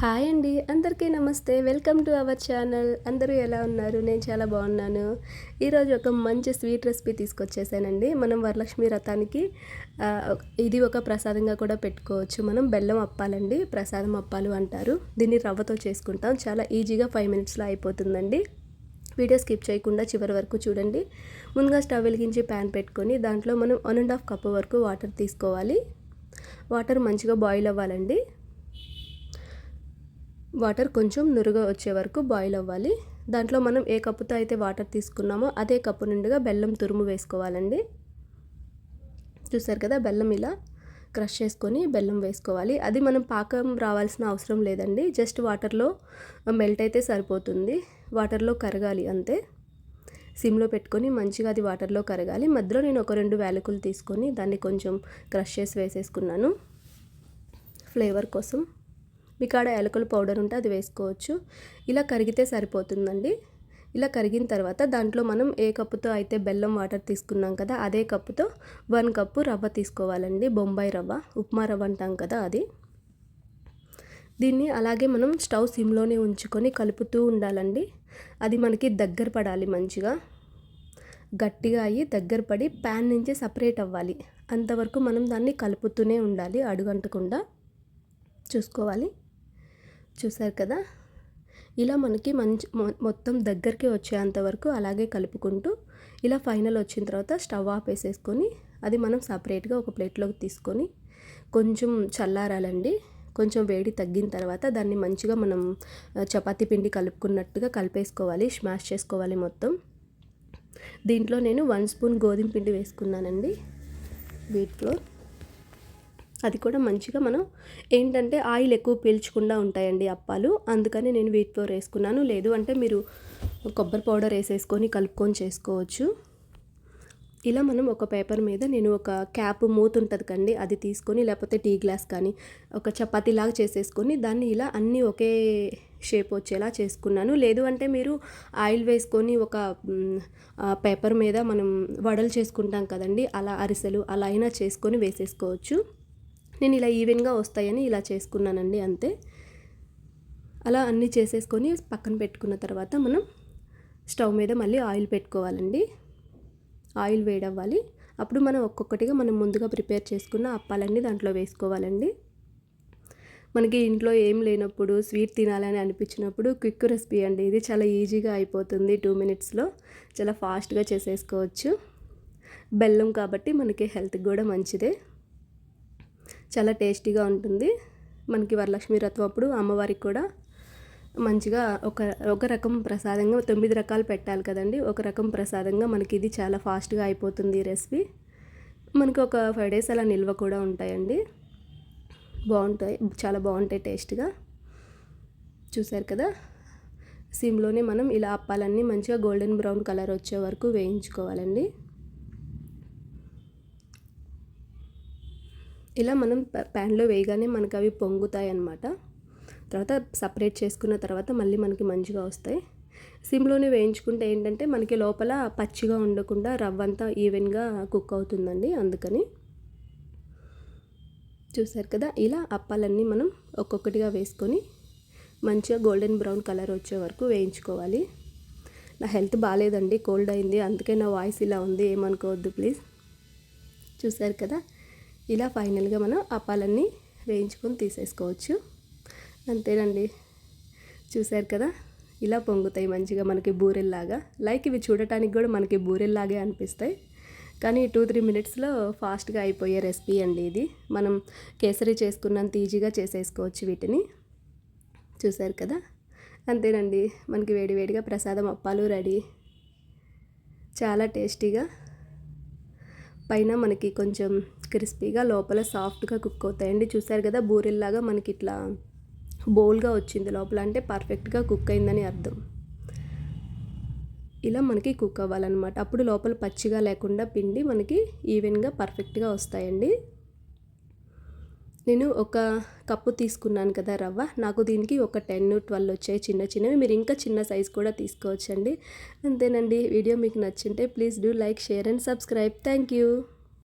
Hi అండి అందరికీ నమస్తే. Welcome to our channel. అందరూ ఎలా ఉన్నారు? నేను చాలా బాగున్నాను. ఈరోజు ఒక మంచి స్వీట్ రెసిపీ తీసుకొచ్చేసానండి. మనం వరలక్ష్మి రథానికి ఇది ఒక ప్రసాదంగా కూడా పెట్టుకోవచ్చు. మనం బెల్లం అప్పాలండి. ప్రసాదం అప్పాలు అంటారు. దీన్ని రవ్వతో చేసుకుంటాం. చాలా ఈజీగా ఫైవ్ మినిట్స్లో అయిపోతుందండి. వీడియో స్కిప్ చేయకుండా చివరి వరకు చూడండి. ముందుగా స్టవ్ వెలిగించి ప్యాన్ పెట్టుకొని దాంట్లో మనం వన్ అండ్ హాఫ్ కప్ వరకు వాటర్ తీసుకోవాలి. వాటర్ మంచిగా బాయిల్ అవ్వాలండి. వాటర్ కొంచెం నురుగా వచ్చే వరకు బాయిల్ అవ్వాలి. దాంట్లో మనం ఏ కప్పుతో అయితే వాటర్ తీసుకున్నామో అదే కప్పు నిండుగా బెల్లం తురుము వేసుకోవాలండి. చూసారు కదా బెల్లం ఇలా క్రష్ చేసుకొని బెల్లం వేసుకోవాలి. అది మనం పాకం రావాల్సిన అవసరం లేదండి. జస్ట్ వాటర్లో మెల్ట్ అయితే సరిపోతుంది. వాటర్లో కరగాలి అంతే. సిమ్లో పెట్టుకొని మంచిగా అది వాటర్లో కరగాలి. మధ్యలో నేను ఒక రెండు వేలకులు తీసుకొని దాన్ని కొంచెం క్రష్ చేసి వేసేసుకున్నాను. ఫ్లేవర్ కోసం. మీకాడ యాలకుల పౌడర్ ఉంటే అది వేసుకోవచ్చు. ఇలా కరిగితే సరిపోతుందండి. ఇలా కరిగిన తర్వాత దాంట్లో మనం ఏ కప్పుతో అయితే బెల్లం వాటర్ తీసుకున్నాం కదా అదే కప్పుతో వన్ కప్పు రవ్వ తీసుకోవాలండి. బొంబాయి రవ్వ ఉప్మా రవ్వ అంటాం కదా అది. దీన్ని అలాగే మనం స్టవ్ సిమ్లోనే ఉంచుకొని కలుపుతూ ఉండాలండి. అది మనకి దగ్గర పడాలి మంచిగా. గట్టిగా అయ్యి దగ్గర పడి ప్యాన్ నుంచి సపరేట్ అవ్వాలి. అంతవరకు మనం దాన్ని కలుపుతూనే ఉండాలి అడుగంటకుండా. చూసుకోవాలి. చూసారు కదా? ఇలా మనకి మంచి మొత్తం దగ్గరికి వచ్చేంత వరకు అలాగే కలుపుకుంటూ ఇలా ఫైనల్ వచ్చిన తర్వాత స్టవ్ ఆపేసేసుకొని అది మనం సపరేట్గా ఒక ప్లేట్లోకి తీసుకొని కొంచెం చల్లారాలండి. కొంచెం వేడి తగ్గిన తర్వాత దాన్ని మంచిగా మనం చపాతీ పిండి కలుపుకున్నట్టుగా కలిపేసుకోవాలి స్మాష్ చేసుకోవాలి మొత్తం. దీంట్లో నేను వన్ స్పూన్ గోధుమ పిండి వేసుకున్నానండి. వీటిలో అది కూడా మంచిగా మనం ఏంటంటే ఆయిల్ ఎక్కువ పీల్చకుండా ఉంటాయండి అప్పాలు. అందుకని నేను వీట్ ఫ్లోర్ వేసుకున్నాను. లేదు అంటే మీరు కొబ్బరి పౌడర్ వేసేసుకొని కలుపుకొని చేసుకోవచ్చు. ఇలా మనం ఒక పేపర్ మీద నేను ఒక క్యాప్ మూత ఉంటుంది కండి అది తీసుకొని లేకపోతే టీ గ్లాస్ కానీ ఒక చపాతీలాగా చేసేసుకొని దాన్ని ఇలా అన్నీ ఒకే షేప్ వచ్చేలా చేసుకున్నాను. లేదు అంటే మీరు ఆయిల్ వేసుకొని ఒక పేపర్ మీద మనం వడలు చేసుకుంటాం కదండి అలా అరిసెలు అలా అయినా చేసుకొని వేసేసుకోవచ్చు. నేను ఇలా ఈవెన్గా వస్తాయని ఇలా చేసుకున్నానండి అంతే. అలా అన్నీ చేసేసుకొని పక్కన పెట్టుకున్న తర్వాత మనం స్టవ్ మీద మళ్ళీ ఆయిల్ పెట్టుకోవాలండి. ఆయిల్ వేడవ్వాలి. అప్పుడు మనం ఒక్కొక్కటిగా మనం ముందుగా ప్రిపేర్ చేసుకున్న అప్పాలన్నీ దాంట్లో వేసుకోవాలండి. మనకి ఇంట్లో ఏం లేనప్పుడు స్వీట్ తినాలని అనిపించినప్పుడు క్విక్ రెసిపీ అండి. ఇది చాలా ఈజీగా అయిపోతుంది టూ మినిట్స్లో. చాలా ఫాస్ట్గా చేసేసుకోవచ్చు. బెల్లం కాబట్టి మనకి హెల్త్కి కూడా మంచిదే. చాలా టేస్టీగా ఉంటుంది. మనకి వరలక్ష్మి రత్వం అప్పుడు అమ్మవారికి కూడా మంచిగా ఒక ఒక రకం ప్రసాదంగా తొమ్మిది రకాలు పెట్టాలి కదండి. ఒక రకం ప్రసాదంగా మనకి ఇది చాలా ఫాస్ట్గా అయిపోతుంది రెసిపీ. మనకి ఒక ఫైవ్ డేస్ అలా నిల్వ కూడా ఉంటాయండి. బాగుంటాయి చాలా బాగుంటాయి టేస్ట్గా. చూసారు కదా? సిమ్లోనే మనం ఇలా అప్పాలన్నీ మంచిగా గోల్డెన్ బ్రౌన్ కలర్ వచ్చే వరకు వేయించుకోవాలండి. ఇలా మనం ప్యాన్లో వేయగానే మనకు అవి పొంగుతాయి అన్నమాట తర్వాత సపరేట్ చేసుకున్న తర్వాత మళ్ళీ మనకి మంచిగా వస్తాయి. సిమ్లోనే వేయించుకుంటే ఏంటంటే మనకి లోపల పచ్చిగా ఉండకుండా రవ్వ అంతా ఈవెన్గా కుక్ అవుతుందండి అందుకని. చూసారు కదా ఇలా అప్పాలన్నీ మనం ఒక్కొక్కటిగా వేసుకొని మంచిగా గోల్డెన్ బ్రౌన్ కలర్ వచ్చే వరకు వేయించుకోవాలి. నా హెల్త్ బాగాలేదండి కోల్డ్ అయింది అందుకే నా వాయిస్ ఇలా ఉంది ఏమనుకోవద్దు ప్లీజ్. చూసారు కదా ఇలా ఫైనల్గా మనం అప్పాలన్నీ వేయించుకొని తీసేసుకోవచ్చు. అంతేనండి. చూశారు కదా? ఇలా పొంగుతాయి మంచిగా మనకి బూరెల్లాగా. లైక్ ఇవి చూడటానికి కూడా మనకి బూరెల్లాగే అనిపిస్తాయి. కానీ టూ త్రీ మినిట్స్లో ఫాస్ట్గా అయిపోయే రెసిపీ అండి ఇది. మనం కేసరి చేసుకున్నంత ఈజీగా చేసేసుకోవచ్చు వీటిని. చూశారు కదా? అంతేనండి. మనకి వేడివేడిగా ప్రసాదం అప్పాలు రెడీ. చాలా టేస్టీగా పైన మనకి కొంచెం క్రిస్పీగా లోపల సాఫ్ట్గా కుక్ అవుతాయండి. చూసారు కదా బూరెల్లాగా మనకి ఇట్లా బౌల్గా వచ్చింది లోపల. అంటే పర్ఫెక్ట్గా కుక్ అయిందని అర్థం. ఇలా మనకి కుక్ అవ్వాలన్నమాట. అప్పుడు లోపల పచ్చిగా లేకుండా పిండి మనకి ఈవెన్గా పర్ఫెక్ట్గా వస్తాయండి. నేను ఒక కప్పు తీసుకున్నాను కదా రవ్వ. నాకు దీనికి ఒక టెన్ ట్వెల్వ్ వచ్చాయి చిన్న చిన్నవి. మీరు ఇంకా చిన్న సైజ్ కూడా తీసుకోవచ్చండి. అంతేనండి. వీడియో మీకు నచ్చింటే please do like share and subscribe. Thank you.